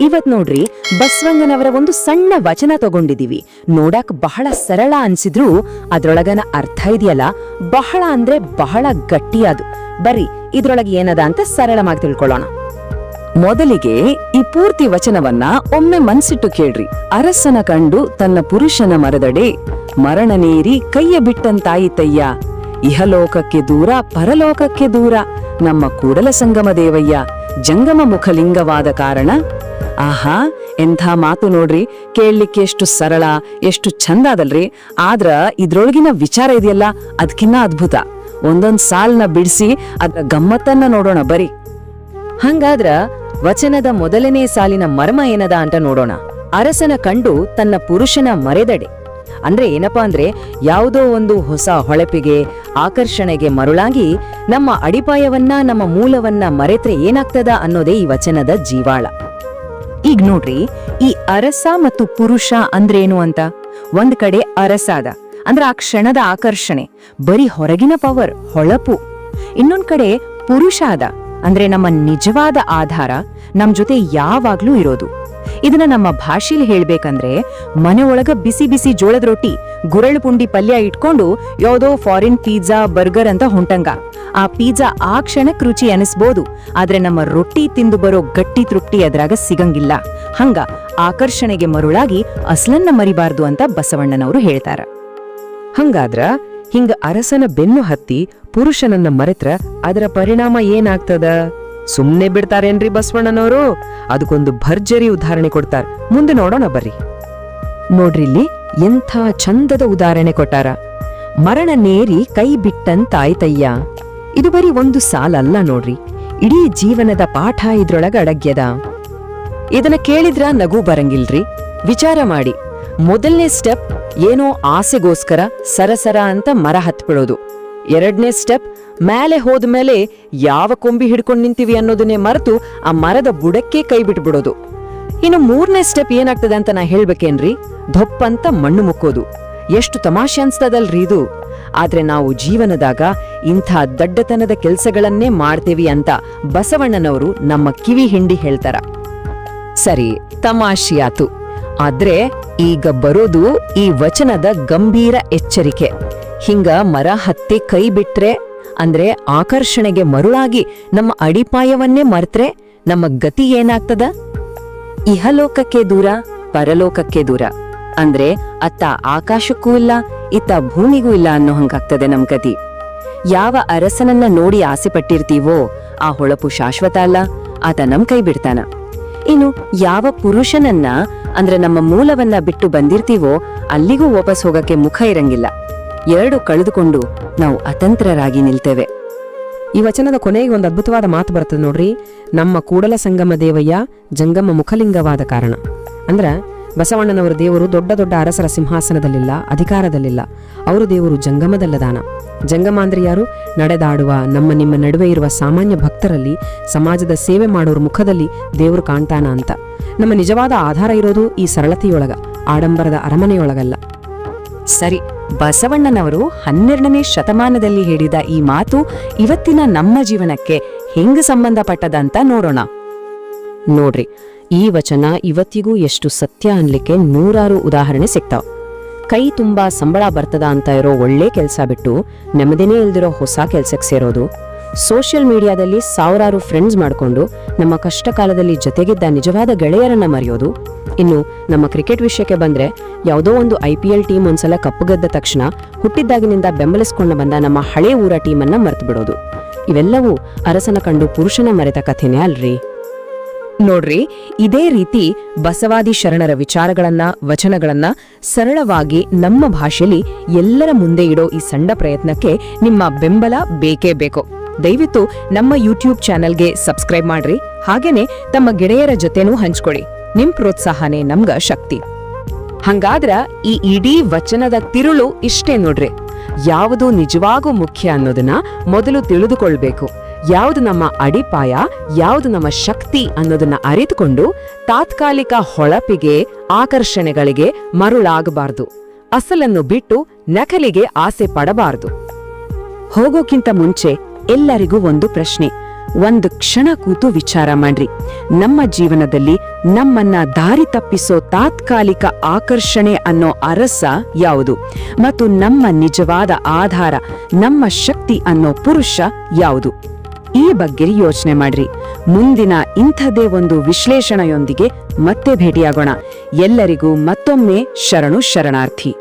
ಇವತ್ ನೋಡ್ರಿ, ಬಸವಂಗನವರ ಒಂದು ಸಣ್ಣ ವಚನ ತಗೊಂಡಿದೀವಿ. ನೋಡಕ್ ಬಹಳ ಸರಳ ಅನ್ಸಿದ್ರೂ ಅದ್ರೊಳಗನ ಅರ್ಥ ಇದೆಯಲ್ಲ? ಬಹಳ ಅಂದ್ರೆ ಬಹಳ ಗಟ್ಟಿಯಾದು ಬರ್ರಿ, ಇದ್ರೊಳಗೆ ಏನದ ಅಂತ ಸರಳವಾಗಿ ತಿಳ್ಕೊಳ್ಳೋಣ. ಮೊದಲಿಗೆ ಈ ಪೂರ್ತಿ ವಚನವನ್ನ ಒಮ್ಮೆ ಮನ್ಸಿಟ್ಟು ಕೇಳ್ರಿ. ಅರಸನ ಕಂಡು ತನ್ನ ಪುರುಷನ ಮರದಡೆ, ಮರಣ ನೀರಿ ಕೈಯ ಬಿಟ್ಟಂತಾಯಿತಯ್ಯ ಇಹಲೋಕಕ್ಕೆ ದೂರ, ಪರಲೋಕಕ್ಕೆ ದೂರ. ನಮ್ಮ ಕೂಡಲ ಸಂಗಮ ದೇವಯ್ಯ. ಜಂಗಮ ಮುಖಲಿಂಗವಾದ ಕಾರಣ? ಆಹಾ, ಎಂಥ ಮಾತು ನೋಡ್ರಿ. ಕೇಳಲಿಕ್ಕೆ ಎಷ್ಟು ಸರಳ, ಎಷ್ಟು ಚಂದ ಅದಲ್ರಿ ಆದ್ರ ಇದ್ರೊಳಗಿನ ವಿಚಾರ ಇದೆಯಲ್ಲ ಅದಕ್ಕಿನ್ನ ಅದ್ಭುತ. ಒಂದೊಂದ್ ಸಾಲ್ನ ಬಿಡಿಸಿ ಅದರ ಗಮ್ಮತ್ತನ್ನ ನೋಡೋಣ ಬರೀ. ಹಂಗಾದ್ರ ವಚನದ ಮೊದಲನೇ ಸಾಲಿನ ಮರ್ಮ ಏನದ ಅಂತ ನೋಡೋಣ. ಅರಸನ ಕಂಡು ತನ್ನ ಪುರುಷನ ಮರೆದಡೆ. ಅಂದ್ರೆ ಏನಪ್ಪಾ ಅಂದ್ರೆ ಯಾವುದೋ ಒಂದು ಹೊಸ ಹೊಳಪಿಗೆ, ಆಕರ್ಷಣೆಗೆ ಮರುಳಾಗಿ ನಮ್ಮ ಅಡಿಪಾಯವನ್ನ, ನಮ್ಮ ಮೂಲವನ್ನ ಮರೆತ್ರೆ ಏನಾಗ್ತದ ಅನ್ನೋದೇ ಈ ವಚನದ ಜೀವಾಳ. ಈಗ ನೋಡ್ರಿ, ಈ ಅರಸ ಮತ್ತು ಪುರುಷ ಅಂದ್ರೇನು ಅಂತ? ಒಂದ್ ಕಡೆ ಅರಸಾದ, ಅಂದ್ರೆ ಆ ಕ್ಷಣದ ಆಕರ್ಷಣೆ, ಬರೀ ಹೊರಗಿನ ಪವರ್ ಹೊಳಪು. ಇನ್ನೊಂದ್ ಕಡೆ ಪುರುಷ ಅದ ಅಂದ್ರೆ ನಮ್ಮ ನಿಜವಾದ ಆಧಾರ, ನಮ್ ಜೊತೆ ಯಾವಾಗ್ಲೂ ಇರೋದು. ಇದನ್ನ ನಮ್ಮ ಭಾಷೆಯಲ್ಲಿ ಹೇಳ್ಬೇಕಂದ್ರೆ ಮನೆ ಒಳಗ ಬಿಸಿ ಬಿಸಿ ಜೋಳದ ರೊಟ್ಟಿ ಗುರಳು ಪುಂಡಿ ಪಲ್ಯ ಇಟ್ಕೊಂಡು ಯಾವುದೋ ಫಾರಿನ್ ಪಿಜ್ಜಾ ಬರ್ಗರ್ ಅಂತ ಹೊಂಟಂಗ. ಆ ಪಿಜ್ಜಾ ಆ ಕ್ಷಣಕ್ ರುಚಿ ಅನಿಸ್ಬೋದು ಆದ್ರೆ ನಮ್ಮ ರೊಟ್ಟಿ ತಿಂದು ಬರೋ ಗಟ್ಟಿ ತೃಪ್ತಿ ಅದ್ರಾಗ ಸಿಗಂಗಿಲ್ಲ. ಹಂಗ ಆಕರ್ಷಣೆಗೆ ಮರುಳಾಗಿ ಅಸ್ಲನ್ನ ಮರಿಬಾರ್ದು ಅಂತ ಬಸವಣ್ಣನವರು ಹೇಳ್ತಾರ. ಹಂಗಾದ್ರ ಹಿಂಗ ಅರಸನ ಬೆನ್ನು ಹತ್ತಿ ಪುರುಷನನ್ನ ಮರೆತ್ರ ಅದರ ಪರಿಣಾಮ ಏನಾಗ್ತದ? ಸುಮ್ನೆ ಬಿಡ್ತಾರೇನ್ರಿ ಬಸವಣ್ಣನವರು? ಅದಕ್ಕೊಂದು ಭರ್ಜರಿ ಉದಾಹರಣೆ ಕೊಡ್ತಾರ. ಮುಂದೆ ನೋಡೋಣ ಬರ್ರಿ. ನೋಡ್ರಿ ಇಲ್ಲಿ ಎಂಥ ಚಂದದ ಉದಾಹರಣೆ ಕೊಟ್ಟಾರ. ಮರಣ ನೇರಿ ಕೈ ಬಿಟ್ಟಂತಾಯ್ತಯ್ಯ ಇದು ಬರೀ ಒಂದು ಸಾಲಲ್ಲ ನೋಡ್ರಿ. ಇಡೀ ಜೀವನದ ಪಾಠ ಇದ್ರೊಳಗ ಅಡಗ್ಯದ. ಇದನ್ನ ಕೇಳಿದ್ರ ನಗು ಬರಂಗಿಲ್ರಿ. ವಿಚಾರ ಮಾಡಿ. ಮೊದಲನೇ ಸ್ಟೆಪ್ ಏನೋ ಆಸೆಗೋಸ್ಕರ ಸರಸರ ಅಂತ ಮರ ಹತ್ಬಿಡೋದು. ಎರಡನೇ ಸ್ಟೆಪ್ ಮೇಲೆ ಹೋದ್ಮೇಲೆ ಯಾವ ಕೊಂಬಿ ಹಿಡ್ಕೊಂಡು ನಿಂತೀವಿ ಅನ್ನೋದನ್ನೇ ಮರೆತು ಆ ಮರದ ಬುಡಕ್ಕೆ ಕೈ ಬಿಟ್ಬಿಡೋದು. ಇನ್ನು ಮೂರನೇ ಸ್ಟೆಪ್ ಏನಾಗ್ತದೆ ಅಂತ ನಾ ಹೇಳ್ಬೇಕೇನ್ರಿ? ಧೊಪ್ಪಂತ ಮಣ್ಣು ಮುಕ್ಕೋದು. ಎಷ್ಟು ತಮಾಷೆ ಅನ್ಸ್ತದಲ್ರಿ ಇದು. ಆದ್ರೆ ನಾವು ಜೀವನದಾಗ ಇಂಥ ದಡ್ಡತನದ ಕೆಲಸಗಳನ್ನೇ ಮಾಡ್ತೇವಿ ಅಂತ ಬಸವಣ್ಣನವರು ನಮ್ಮ ಕಿವಿ ಹಿಂಡಿ ಹೇಳ್ತಾರ. ಸರಿ, ತಮಾಷೆಯಾತು. ಆದ್ರೆ ಈಗ ಬರೋದು ಈ ವಚನದ ಗಂಭೀರ ಎಚ್ಚರಿಕೆ. ಹಿಂಗ ಮರ ಹತ್ತಿ ಕೈ ಬಿಟ್ರೆ ಅಂದ್ರೆ ಆಕರ್ಷಣೆಗೆ ಮರುಳಾಗಿ ನಮ್ಮ ಅಡಿಪಾಯವನ್ನೇ ಮರ್ತ್ರೆ ನಮ್ಮ ಗತಿ ಏನಾಗ್ತದ? ಇಹಲೋಕಕ್ಕೆ ದೂರ, ಪರಲೋಕಕ್ಕೆ ದೂರ. ಅಂದ್ರೆ ಅತ್ತ ಆಕಾಶಕ್ಕೂ ಇಲ್ಲ, ಇತ್ತ ಭೂಮಿಗೂ ಇಲ್ಲ ಅನ್ನೋ ಹಂಗಾಗ್ತದೆ ನಮ್ ಗತಿ. ಯಾವ ಅರಸನನ್ನ ನೋಡಿ ಆಸೆ ಪಟ್ಟಿರ್ತೀವೋ, ಆ ಹೊಳಪು ಶಾಶ್ವತ ಅಲ್ಲ, ಆತ ನಮ್ ಕೈ ಬಿಡ್ತಾನ. ಇನ್ನು ಯಾವ ಪುರುಷನನ್ನ, ಅಂದ್ರೆ ನಮ್ಮ ಮೂಲವನ್ನ ಬಿಟ್ಟು ಬಂದಿರ್ತೀವೋ, ಅಲ್ಲಿಗೂ ವಾಪಸ್ ಹೋಗಕ್ಕೆ ಮುಖ ಇರಂಗಿಲ್ಲ. ಎರಡು ಕಳೆದುಕೊಂಡು ನಾವು ಅತಂತ್ರರಾಗಿ ನಿಲ್ತೇವೆ. ಈ ವಚನದ ಕೊನೆಗೆ ಒಂದು ಅದ್ಭುತವಾದ ಮಾತು ಬರ್ತದೆ ನೋಡ್ರಿ. ನಮ್ಮ ಕೂಡಲ ಸಂಗಮ ದೇವಯ್ಯ, ಜಂಗಮ ಮುಖಲಿಂಗವಾದ ಕಾರಣ. ಅಂದ್ರ ಬಸವಣ್ಣನವರ ದೇವರು ದೊಡ್ಡ ದೊಡ್ಡ ಅರಸರ ಸಿಂಹಾಸನದಲ್ಲಿಲ್ಲ, ಅಧಿಕಾರದಲ್ಲಿಲ್ಲ. ಅವರು ದೇವರು ಜಂಗಮದಲ್ಲದಾನ. ಜಂಗಮ ಅಂದ್ರೆ ಯಾರು? ನಡೆದಾಡುವ, ನಮ್ಮ ನಿಮ್ಮ ನಡುವೆ ಇರುವ ಸಾಮಾನ್ಯ ಭಕ್ತರಲ್ಲಿ, ಸಮಾಜದ ಸೇವೆ ಮಾಡೋರ ಮುಖದಲ್ಲಿ ದೇವರು ಕಾಣ್ತಾನ ಅಂತ. ನಮ್ಮ ನಿಜವಾದ ಆಧಾರ ಇರೋದು ಈ ಸರಳತೆಯೊಳಗ, ಆಡಂಬರದ ಅರಮನೆಯೊಳಗಲ್ಲ. ಸರಿ. ಬಸವಣ್ಣನವರು ಹನ್ನೆರಡನೇ ಶತಮಾನದಲ್ಲಿ ಹೇಳಿದ ಈ ಮಾತು ಇವತ್ತಿನ ನಮ್ಮ ಜೀವನಕ್ಕೆ ಹೆಂಗ್ ಸಂಬಂಧಪಟ್ಟದಂತ ನೋಡೋಣ. ನೋಡ್ರಿ, ಈ ವಚನ ಇವತ್ತಿಗೂ ಎಷ್ಟು ಸತ್ಯ ಅನ್ಲಿಕ್ಕೆ ನೂರಾರು ಉದಾಹರಣೆ ಸಿಗ್ತಾವ್. ಕೈ ತುಂಬಾ ಸಂಬಳ ಬರ್ತದ ಅಂತ ಇರೋ ಒಳ್ಳೆ ಕೆಲಸ ಬಿಟ್ಟು ನೆಮ್ಮದಿನೇ ಇಲ್ದಿರೋ ಹೊಸ ಕೆಲ್ಸಕ್ಕೆ ಸೇರೋದು. ಸೋಷಿಯಲ್ ಮೀಡಿಯಾದಲ್ಲಿ ಸಾವಿರಾರು ಫ್ರೆಂಡ್ಸ್ ಮಾಡ್ಕೊಂಡು ನಮ್ಮ ಕಷ್ಟ ಕಾಲದಲ್ಲಿ ಜೊತೆಗಿದ್ದ ನಿಜವಾದ ಗೆಳೆಯರನ್ನ ಮರೆಯೋದು. ಇನ್ನು ನಮ್ಮ ಕ್ರಿಕೆಟ್ ವಿಷಯಕ್ಕೆ ಬಂದ್ರೆ ಯಾವುದೋ ಒಂದು ಐ ಪಿ ಎಲ್ ಟೀಮ್ ಒಂದ್ಸಲ ಕಪ್ಪುಗೆದ್ದ ತಕ್ಷಣ ಹುಟ್ಟಿದ್ದಾಗಿನಿಂದ ಬೆಂಬಲಿಸ್ಕೊಂಡು ಬಂದ ನಮ್ಮ ಹಳೆ ಊರ ಟೀಮನ್ನ ಮರೆತು ಬಿಡೋದು ಇವೆಲ್ಲವೂ ಅರಸನ ಕಂಡು ಪುರುಷನ ಮರೆತ ಕಥೆನೇ ಅಲ್ರಿ? ನೋಡ್ರಿ, ಇದೇ ರೀತಿ ಬಸವಾದಿ ಶರಣರ ವಿಚಾರಗಳನ್ನ, ವಚನಗಳನ್ನ ಸರಳವಾಗಿ ನಮ್ಮ ಭಾಷೆಯಲ್ಲಿ ಎಲ್ಲರ ಮುಂದೆ ಇಡೋ ಈ ಸಣ್ಣ ಪ್ರಯತ್ನಕ್ಕೆ ನಿಮ್ಮ ಬೆಂಬಲ ಬೇಕೇ ಬೇಕು. ದಯವಿಟ್ಟು ನಮ್ಮ ಯೂಟ್ಯೂಬ್ ಚಾನೆಲ್ಗೆ ಸಬ್ಸ್ಕ್ರೈಬ್ ಮಾಡ್ರಿ, ಹಾಗೇನೆ ತಮ್ಮ ಗೆಳೆಯರ ಜೊತೆನೂ ಹಂಚ್ಕೊಡಿ ನಿಮ್ ಪ್ರೋತ್ಸಾಹನೇ ನಮ್ಗ ಶಕ್ತಿ. ಹಂಗಾದ್ರ ಈ ಇಡೀ ವಚನದ ತಿರುಳು ಇಷ್ಟೇ ನೋಡ್ರಿ. ಯಾವುದು ನಿಜವಾಗೂ ಮುಖ್ಯ ಅನ್ನೋದನ್ನ ಮೊದಲು ತಿಳಿದುಕೊಳ್ಬೇಕು. ಯಾವುದು ನಮ್ಮ ಅಡಿಪಾಯ, ಯಾವುದು ನಮ್ಮ ಶಕ್ತಿ ಅನ್ನೋದನ್ನ ಅರಿತುಕೊಂಡು ತಾತ್ಕಾಲಿಕ ಹೊಳಪಿಗೆ, ಆಕರ್ಷಣೆಗಳಿಗೆ ಮರುಳಾಗಬಾರ್ದು. ಅಸಲನ್ನು ಬಿಟ್ಟು ನಕಲಿಗೆ ಆಸೆ ಪಡಬಾರದು. ಹೋಗೋಕ್ಕಿಂತ ಮುಂಚೆ ಎಲ್ಲರಿಗೂ ಒಂದು ಪ್ರಶ್ನೆ. ಒಂದು ಕ್ಷಣ ಕೂತು ವಿಚಾರ ಮಾಡ್ರಿ. ನಮ್ಮ ಜೀವನದಲ್ಲಿ ನಮ್ಮನ್ನ ದಾರಿ ತಪ್ಪಿಸೋ ತಾತ್ಕಾಲಿಕ ಆಕರ್ಷಣೆ ಅನ್ನೋ ಅರಸ ಯಾವುದು? ಮತ್ತು ನಮ್ಮ ನಿಜವಾದ ಆಧಾರ, ನಮ್ಮ ಶಕ್ತಿ ಅನ್ನೋ ಪುರುಷ ಯಾವುದು? ಈ ಬಗ್ಗೆ ಯೋಚನೆ ಮಾಡ್ರಿ. ಮುಂದಿನ ಇಂಥದೇ ಒಂದು ವಿಶ್ಲೇಷಣೆಯೊಂದಿಗೆ ಮತ್ತೆ ಭೇಟಿಯಾಗೋಣ. ಎಲ್ಲರಿಗೂ ಮತ್ತೊಮ್ಮೆ ಶರಣು ಶರಣಾರ್ಥಿ.